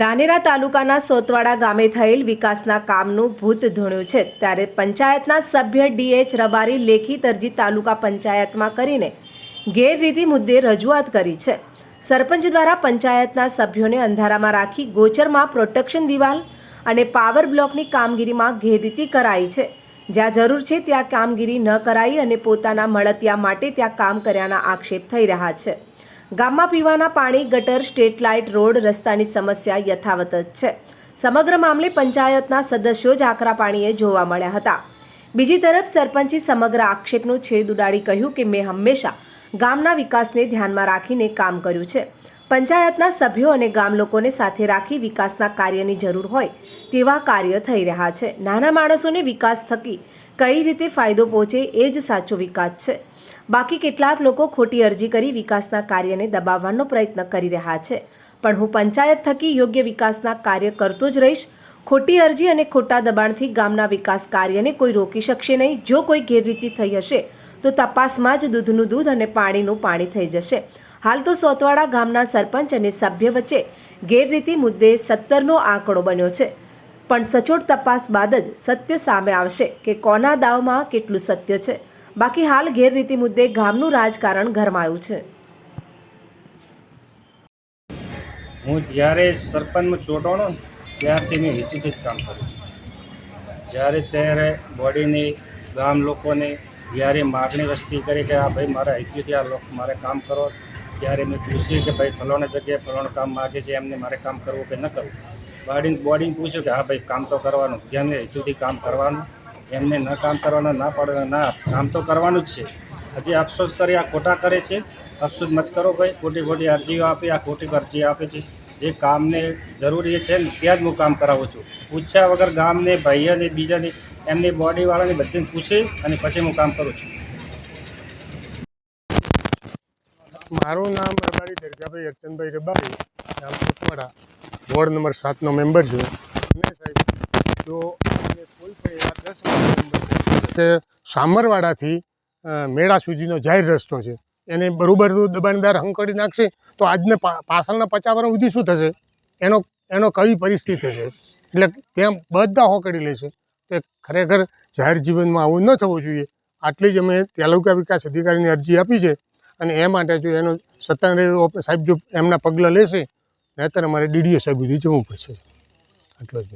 ધાનેરા તાલુકાના સોતવાડા ગામે થયેલ વિકાસના કામનું ભૂત ધૂણ્યું છે. ત્યારે પંચાયતના સભ્ય ડીએચ રબારી લેખિત અરજી તાલુકા પંચાયતમાં કરીને ગેરરીતિ મુદ્દે રજૂઆત કરી છે. સરપંચ દ્વારા પંચાયતના સભ્યોને અંધારામાં રાખી ગોચરમાં પ્રોટેક્શન દિવાલ અને પાવર બ્લોકની કામગીરીમાં ગેરરીતિ કરાઈ છે. જ્યાં જરૂર છે ત્યાં કામગીરી ન કરાઈ અને પોતાના મળતિયા માટે ત્યાં કામ કર્યાના આક્ષેપ થઈ રહ્યા છે. ગામમાં પીવાના પાણી, ગટર, સ્ટ્રીટ લાઇટ, રોડ, રસ્તાની સમસ્યા યથાવત જ છે. સમગ્ર મામલે પંચાયતના સદસ્યો જ આકરા પાણીએ જોવા મળ્યા હતા. બીજી તરફ સરપંચે સમગ્ર આક્ષેપનું છેદ ઉડાડી કહ્યું કે મેં હંમેશા ગામના વિકાસને ધ્યાનમાં રાખીને કામ કર્યું છે. પંચાયતના સભ્યો અને ગામ લોકોને સાથે રાખી વિકાસના કાર્યની જરૂર હોય તેવા કાર્ય થઈ રહ્યા છે. નાના માણસોને વિકાસ થકી કઈ રીતે ફાયદો પહોંચે એ જ સાચો વિકાસ છે. બાકી કેટલાક લોકો ખોટી અરજી કરી વિકાસના કાર્યને દબાવવાનો પ્રયત્ન કરી રહ્યા છે. પણ હું પંચાયત થકી યોગ્ય વિકાસના કાર્ય કરતો જ રહીશ. ખોટી અરજી અને ખોટા દબાણથી ગામના વિકાસ કાર્યને કોઈ રોકી શકશે નહીં. જો કોઈ ગેરરીતિ થઈ હશે, તો તપાસમાં જ દૂધનું દૂધ અને પાણીનું પાણી થઈ જશે. હાલ તો સોતવાડા ગામના સરપંચ અને સભ્ય વચ્ચે ગેરરીતિ મુદ્દે સત્તરનો આંકડો બન્યો છે. પણ સચોટ તપાસ બાદ જ સત્ય સામે આવશે કે કોના દાવમાં કેટલું સત્ય છે. બાકી હાલ ગેરરીતિ મુદ્દે ગામનું રાજકારણ ગરમાયું છે. હું જ્યારે સરપંચમાં ચોંટાણો ત્યારથી મેં હેતુથી જ કામ કર્યું જ્યારે ત્યારે બોડીની, ગામ લોકોને જ્યારે માગણી વસ્તી કરી કે આ ભાઈ મારા હેતુથી આ લોકો મારે કામ કરો, ત્યારે મેં પૂછ્યું કે ભાઈ ફલાણા જગ્યાએ ફલાણું કામ માગે છે, એમને મારે કામ કરવું કે ન કરવું? બોડીને બોડીને પૂછ્યું કે હા ભાઈ કામ તો કરવાનું. જેમને હેતુથી કામ કરવાનું એમને ન કામ કરવાના, ના પડે ના, કામ તો કરવાનું જ છે. હજી અફસોસ કરી, આ ખોટા કરે છે. અફસોસ મત કરો ભાઈ, ખોટી ખોટી અરજીઓ આપી, આ ખોટી અરજી આપે છે. જે કામને જરૂરી છે ને, ત્યાં જ હું કામ કરાવું છું. પૂછ્યા વગર ગામને, ભાઈઓને, બીજાને, એમની બોડીવાળાને બધીને પૂછી અને પછી હું કામ કરું છું. મારું નામ રબારી દરગાભાઈ અર્ચનભાઈ રબારી, ગામ કોટવાડા, વોર્ડ નંબર સાતનો મેમ્બર છું અને સાહેબ જો અમને કોઈ પણ એવા દસ મેમ્બર કે સામરવાડાથી મેળા સુધીનો જાહેર રસ્તો છે. એને બરાબર દબાણદાર હંકડી નાખશે તો આજને પાછળના પચાસ વર્ષ સુધી શું થશે? એનો એનો કઈ પરિસ્થિતિ થશે એટલે ત્યાં બધા હોકડી લેશે કે ખરેખર જાહેર જીવનમાં આવું ન થવું જોઈએ. આટલી જ અમે તાલુકા વિકાસ અધિકારીની અરજી આપી છે અને એ માટે જો એનો સત્તાધારી સાહેબ જો એમના પગલાં લેશે, નહીંતર અમારે ડીડીઓ સાહેબ સુધી જવું પડશે. આટલો જ